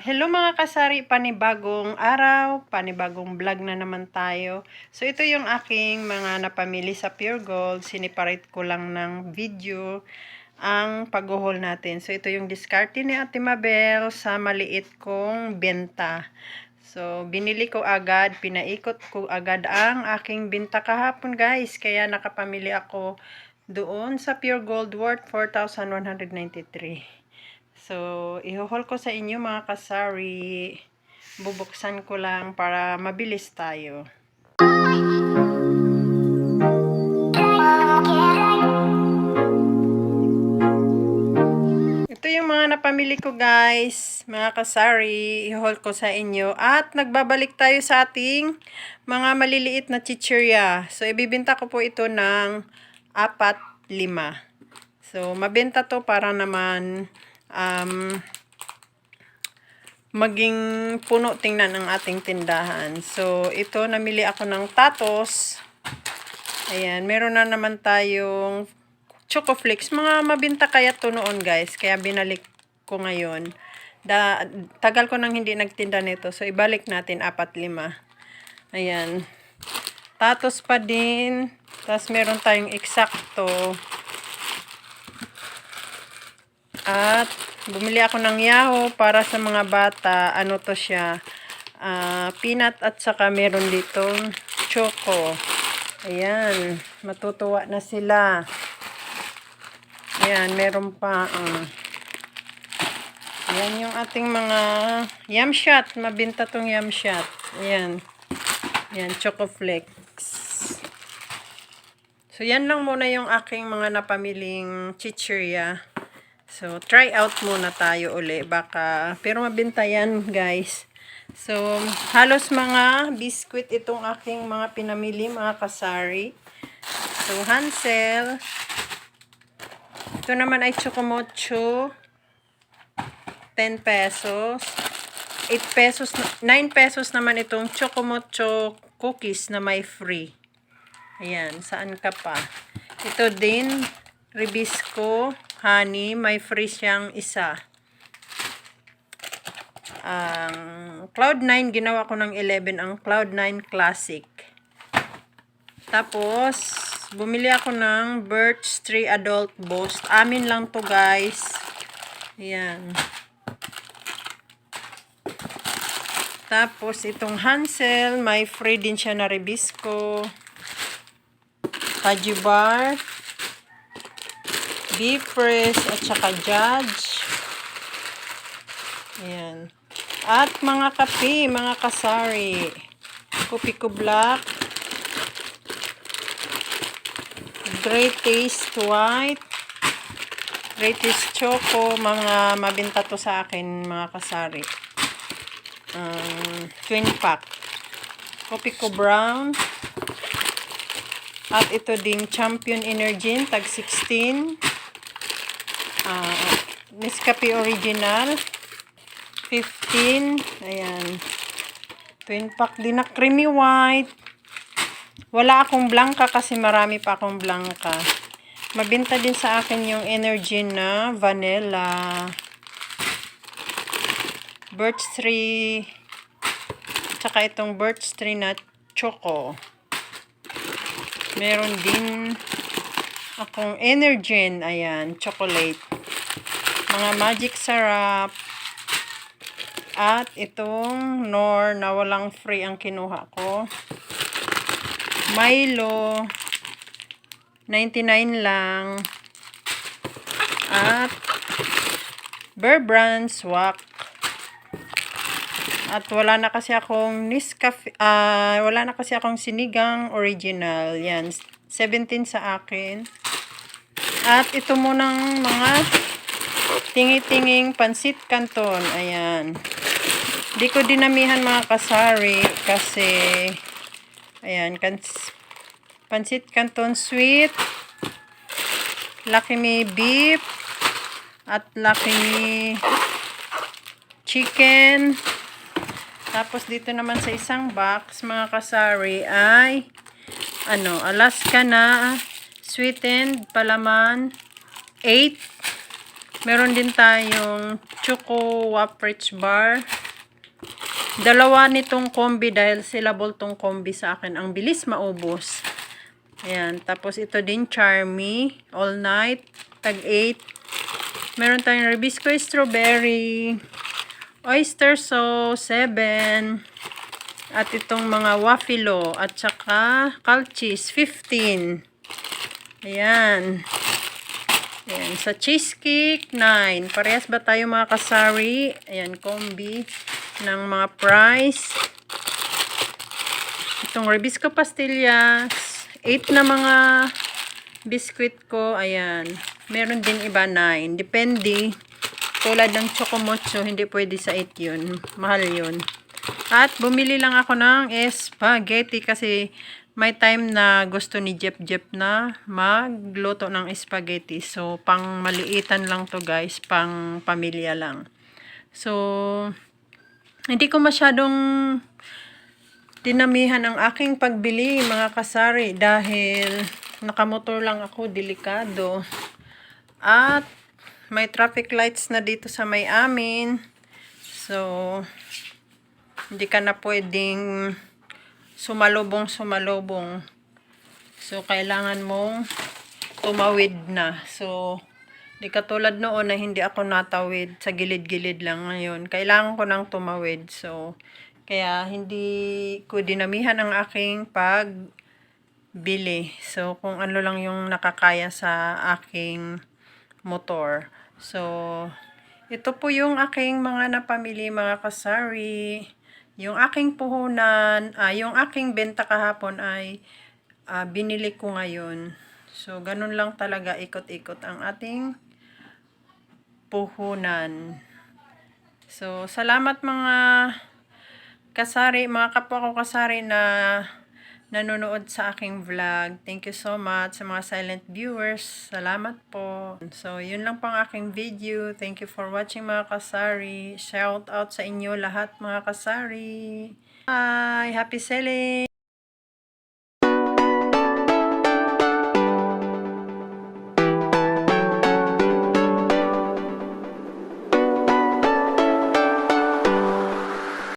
Hello mga kasari, panibagong araw, panibagong vlog na naman tayo. So ito yung aking mga napamili sa Pure Gold. Siniparate ko lang ng video ang paghuhol natin. So ito yung diskarte ni Ate Mabel sa maliit kong benta. So binili ko agad, pinaikot ko agad ang aking benta kahapon guys. Kaya nakapamili ako doon sa Pure Gold worth 4,193. So, ihohol ko sa inyo mga kasari. Bubuksan ko lang para mabilis tayo. Ito yung mga napamili ko guys, mga kasari, i-haul ko sa inyo. At nagbabalik tayo sa ating mga maliliit na chichirya. So, ibibinta ko po ito ng apat, lima. So, mabenta to para naman um, maging puno tingnan ang ating tindahan. So, ito, namili ako ng tatos. Ayan, meron na naman tayong Choco Flakes. Mga mabinta kaya to noon guys. Kaya binalik ko ngayon. Da, tagal ko nang hindi nagtinda nito. So, ibalik natin apat lima. Ayan. Tatos pa din. Tapos, meron tayong eksakto. At, bumili ako ng Yahoo para sa mga bata. Ano to siya? Ah, peanut at saka meron ditong choco. Ayan. Matutuwa na sila. Ayan, meron pa. Uh, ayan yung ating mga yum shot. Mabinta tong yum shot. Ayan. Ayan, choco flakes. So, yan lang muna yung aking mga napamiling chichirya. So, try out muna tayo uli. Baka, pero mabinta yan, guys. So, halos mga biscuit itong aking mga pinamili, mga kasari. So, Hansel. Ito naman ay Chocomocho. 10 pesos. 8 pesos, 9 pesos naman itong Chocomocho cookies na may free. Ayan, saan ka pa? Ito din, Ribisco honey, may free siyang isa. Ang Cloud9, ginawa ko ng 11 ang Cloud9 Classic. Tapos, bumili ako ng Birch Tree Adult Boost. Amin lang to guys. Ayan. Tapos, itong Hansel, may free din siya na Ribisco. Kaju bar. Beef Press at saka Judge. Ayan. At mga kape, mga kasari. Kupiko Black. Great Taste White. Great Taste Choco. Mga mabinta to sa akin, mga kasari. Um, twin pack. Kopiko Brown. At ito ding Champion Energy, tag 16. Uh, Nescafe Original. 15. Ayan. Twin pack din na creamy white. Wala akong blanca kasi marami pa akong blanca. Mabinta din sa akin yung energy na vanilla. Birch tree. Tsaka itong birch tree na choco. Meron din akong Energen. Ayan, chocolate. Mga magic syrup. At itong Nor na walang free ang kinuha ko. Milo. 99 lang. At Bear Brand Swak. At wala na kasi akong Nescafe, ah, wala na kasi akong sinigang original. Yan, 17 sa akin. At ito munang mga tingi-tinging pansit canton. Ayan. Di ko dinamihan mga kasari kasi ayan, pansit canton sweet, Lucky Me beef, at Lucky chicken. Tapos dito naman sa isang box, mga kasari, ay ano, Alaska na sweetened palaman 8 Meron din tayong Choco Waprich Bar. Dalawa nitong kombi dahil syllable tong kombi sa akin. Ang bilis maubos. Ayan. Tapos ito din Charmy. All night. Tag 8. Meron tayong Ribisco Strawberry. Oyster sauce. 7. At itong mga wafilo. At saka calchis. 15. Ayan. Ayan. Sa cheesecake, 9. Parehas ba tayo mga kasari? Ayan, kombi ng mga price. Itong Ribisco Pastillas. 8 na mga biscuit ko. Ayan. Meron din iba 9. Depende. Tulad ng Chocomocho, hindi pwede sa 8 yun. Mahal yun. At bumili lang ako ng spaghetti kasi may time na gusto ni Jep Jep na magluto ng spaghetti. So, pang maliitan lang to guys. Pang pamilya lang. So, hindi ko masyadong dinamihan ang aking pagbili mga kasari dahil nakamotor lang ako, delikado. At may traffic lights na dito sa may amin. So, hindi ka na pwedeng sumalubong sumalubong. So, kailangan mong tumawid na. So, di katulad noon na hindi ako natawid sa gilid-gilid lang ngayon. Kailangan ko nang tumawid. So, kaya hindi ko dinamihan ang aking pagbili. So, kung ano lang yung nakakaya sa aking motor. So, ito po yung aking mga napamili mga kasari. Yung aking puhunan, ah, yung aking benta kahapon ay ah, binili ko ngayon. So, ganun lang talaga ikot-ikot ang ating puhunan. So, salamat mga kasari, mga kapwa ko kasari na nanonood sa aking vlog. Thank you so much sa mga silent viewers. Salamat po. So, yun lang pang aking video. Thank you for watching mga kasari. Shout out sa inyo lahat mga kasari. Bye! Happy selling!